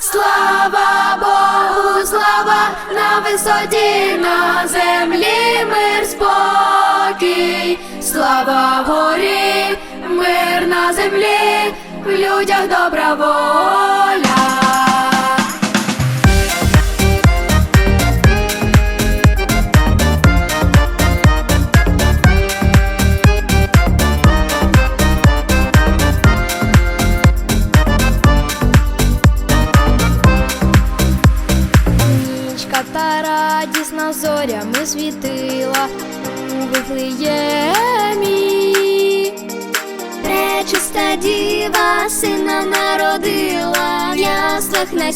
Слава Богу, слава на висоті, на землі мир спокій, слава горі, мир на землі, в людях добра воля. Нічка та радісна зорями світила у Вифлеємі. Пречиста діва сина народила в яслах на.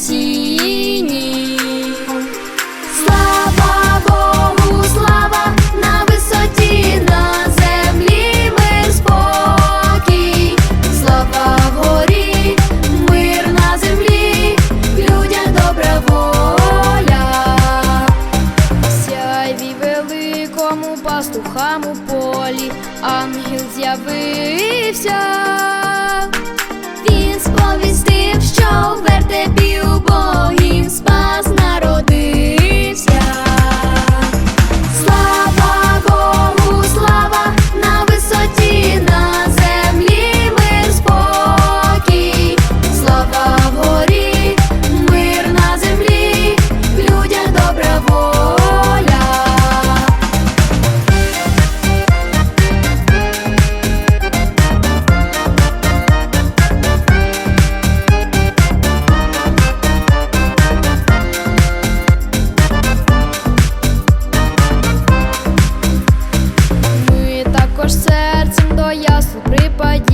Пастухам у полі, ангел з'явився. припаді.